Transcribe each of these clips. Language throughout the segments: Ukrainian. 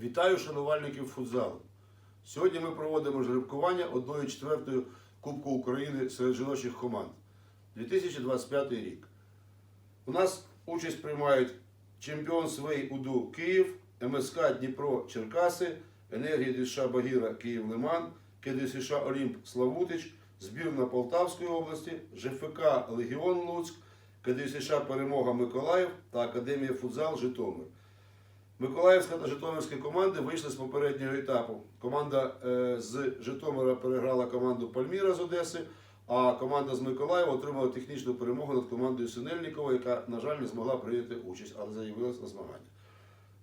Вітаю шанувальників футзалу. Сьогодні ми проводимо жеребкування 1-4 Кубку України серед жіночих команд 2025 рік. У нас участь приймають чемпіон Свей УДУ Київ, МСК Дніпро Черкаси, Енергія ДШ Багіра Київ Лиман, КДСШ Олімп Славутич, збірна Полтавської області, ЖФК Легіон Луцьк, КДСШ Перемога Миколаїв та Академія футзал Житомир. Миколаївська та Житомирська команди вийшли з попереднього етапу. Команда е, з Житомира переграла команду Пальміра з Одеси, а команда з Миколаєва отримала технічну перемогу над командою Синельникова, яка, на жаль, не змогла прийняти участь, але заявилась на змагання.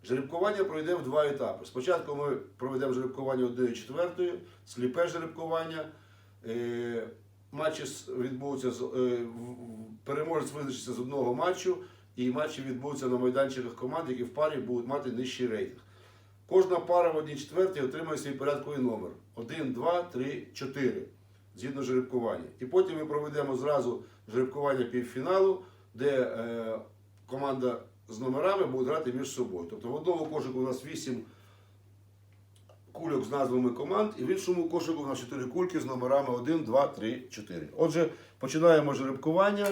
Жеребкування пройде в два етапи. Спочатку ми проведемо жеребкування 1-4, сліпе жеребкування. Е, Матчі відбудуться е, переможець визначиться з одного матчу, і матчі відбудуться на майданчиках команд, які в парі будуть мати нижчий рейтинг. Кожна пара в 1 четвертій отримає свій порядковий номер 1, 2, 3, 4 згідно жеребкування. І потім ми проведемо зразу жеребкування півфіналу, де е, команда з номерами буде грати між собою. Тобто в одному кошику у нас 8 кульок з назвами команд, і в іншому кошику у нас 4 кульки з номерами 1, 2, 3, 4. Отже, починаємо жеребкування.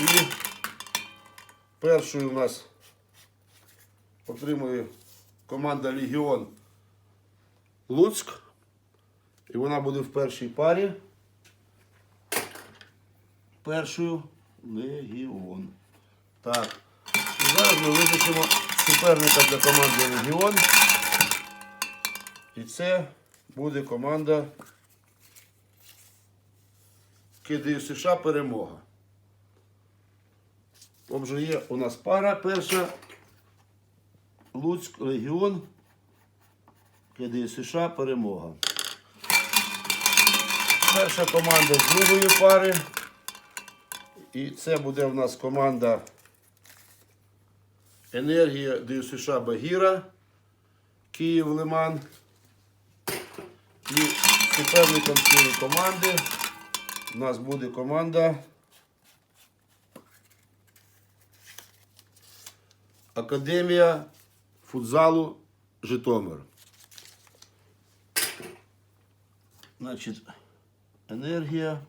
І першою у нас отримує команда Легіон Луцьк. І вона буде в першій парі. Першою Легіон. Так. І зараз ми визначимо суперника для команди Легіон. І це буде команда КДЮ США перемога. Отже, є у нас пара перша. Луцьк Легіон. КДЮ США перемога. Перша команда з другої пари. І це буде у нас команда Енергія ДЮСШ Багіра, Київ Лиман. І суперником цієї команди у нас буде команда Академія футзалу Житомир. Значить, енергія,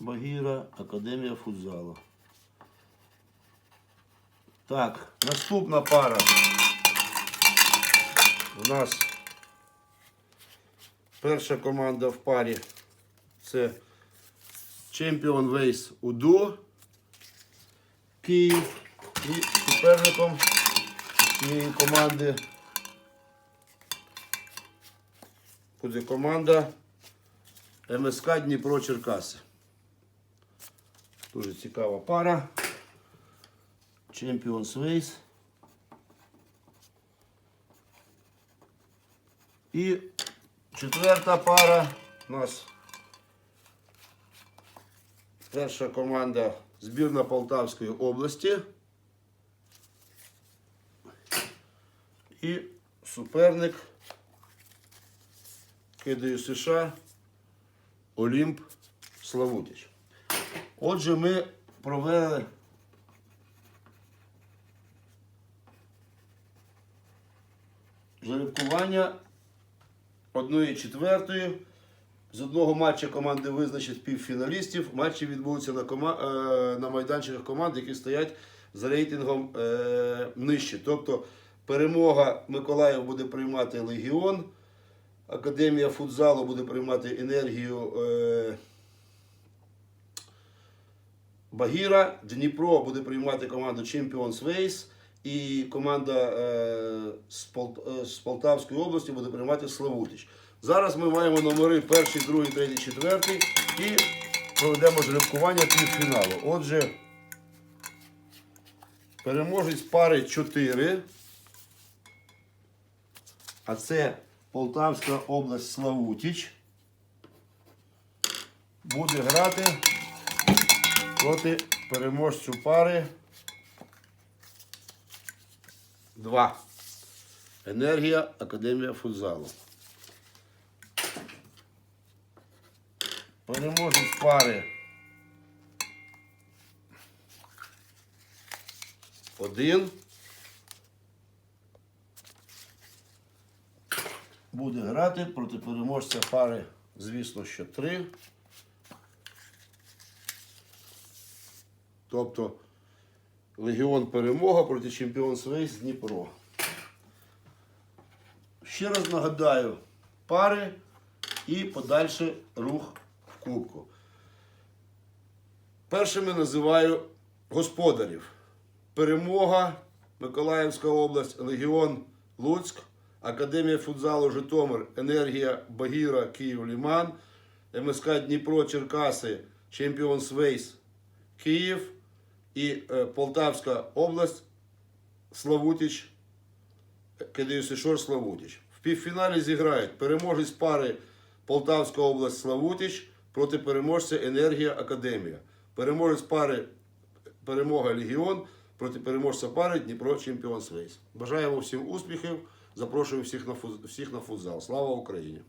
Багіра, Академія футзалу. Так, наступна пара. У нас перша команда в парі. Це Чемпіон Вейс УДО Київ. І суперником цієї команди буде команда МСК Дніпро Черкаси. Дуже цікава пара. Champions Race. І четверта пара у нас перша команда збірна Полтавської області. І суперник КДЮ США Олімп Славутич. Отже, ми провели жеребкування одної четвертої. З одного матча команди визначать півфіналістів. Матчі відбудуться на, кома... е, на майданчиках команд, які стоять за рейтингом е, нижче. Тобто перемога Миколаїв буде приймати Легіон, Академія футзалу буде приймати енергію е, Багіра, Дніпро буде приймати команду Champions Race і команда е, е, з Полтавської області буде приймати Славутич. Зараз ми маємо номери перший, другий, третій, четвертий і проведемо жеребкування півфіналу. Отже, переможець пари 4. А це Полтавська область Славутич. Буде грати проти переможцю пари 2. Енергія Академія футзалу. Переможець пари один. Буде грати проти переможця пари, звісно, що три. Тобто Легіон Перемога проти Чемпіон Свейс Дніпро. Ще раз нагадаю, пари і подальший рух в кубку. Першими називаю господарів. Перемога, Миколаївська область, Легіон Луцьк, Академія футзалу Житомир, Енергія Багіра, Київ Ліман, МСК Дніпро, Черкаси, Чемпіон Свейс, Київ і е, Полтавська область, Славутіч, Кидаюсишор Славутіч. В півфіналі зіграють переможець пари Полтавська область Славутіч проти переможця Енергія Академія. Переможець пари Перемога Легіон проти переможця пари Дніпро Чемпіон Свейс. Бажаємо всім успіхів. Запрошую всіх на, фуз... всіх на футзал. Слава Україні!